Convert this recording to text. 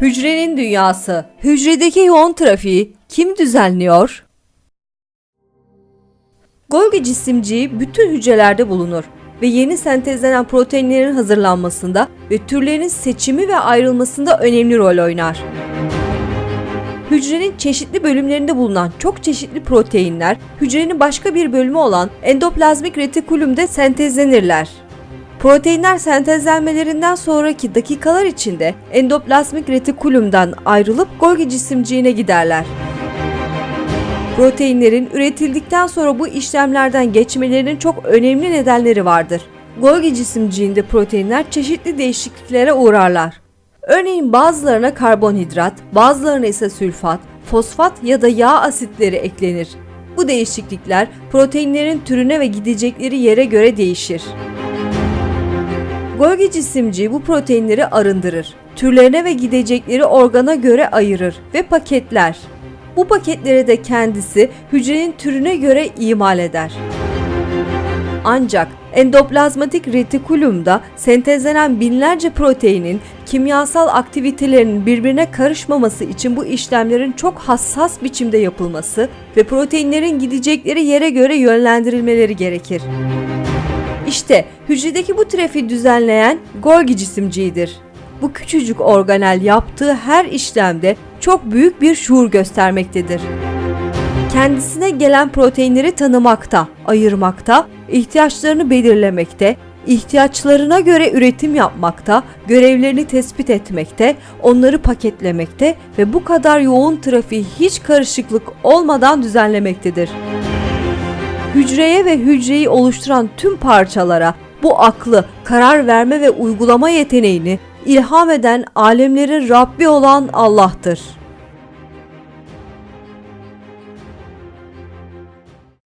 Hücrenin dünyası. Hücredeki yoğun trafiği kim düzenliyor? Golgi cisimciği bütün hücrelerde bulunur ve yeni sentezlenen proteinlerin hazırlanmasında ve türlerin seçimi ve ayrılmasında önemli rol oynar. Hücrenin çeşitli bölümlerinde bulunan çok çeşitli proteinler hücrenin başka bir bölümü olan endoplazmik retikulumda sentezlenirler. Proteinler sentezlenmelerinden sonraki dakikalar içinde endoplazmik retikulumdan ayrılıp Golgi cisimciğine giderler. Proteinlerin üretildikten sonra bu işlemlerden geçmelerinin çok önemli nedenleri vardır. Golgi cisimciğinde proteinler çeşitli değişikliklere uğrarlar. Örneğin bazılarına karbonhidrat, bazılarına ise sülfat, fosfat ya da yağ asitleri eklenir. Bu değişiklikler proteinlerin türüne ve gidecekleri yere göre değişir. Golgi cisimciği bu proteinleri arındırır. Türlerine ve gidecekleri organa göre ayırır ve paketler. Bu paketleri de kendisi hücrenin türüne göre imal eder. Ancak endoplazmatik retikulumda sentezlenen binlerce proteinin kimyasal aktivitelerinin birbirine karışmaması için bu işlemlerin çok hassas biçimde yapılması ve proteinlerin gidecekleri yere göre yönlendirilmeleri gerekir. İşte hücredeki bu trafiği düzenleyen Golgi cisimciğidir. Bu küçücük organel yaptığı her işlemde çok büyük bir şuur göstermektedir. Kendisine gelen proteinleri tanımakta, ayırmakta, ihtiyaçlarını belirlemekte, ihtiyaçlarına göre üretim yapmakta, görevlerini tespit etmekte, onları paketlemekte ve bu kadar yoğun trafiği hiç karışıklık olmadan düzenlemektedir hücreye ve hücreyi oluşturan tüm parçalara bu aklı, karar verme ve uygulama yeteneğini ilham eden alemlerin Rabbi olan Allah'tır.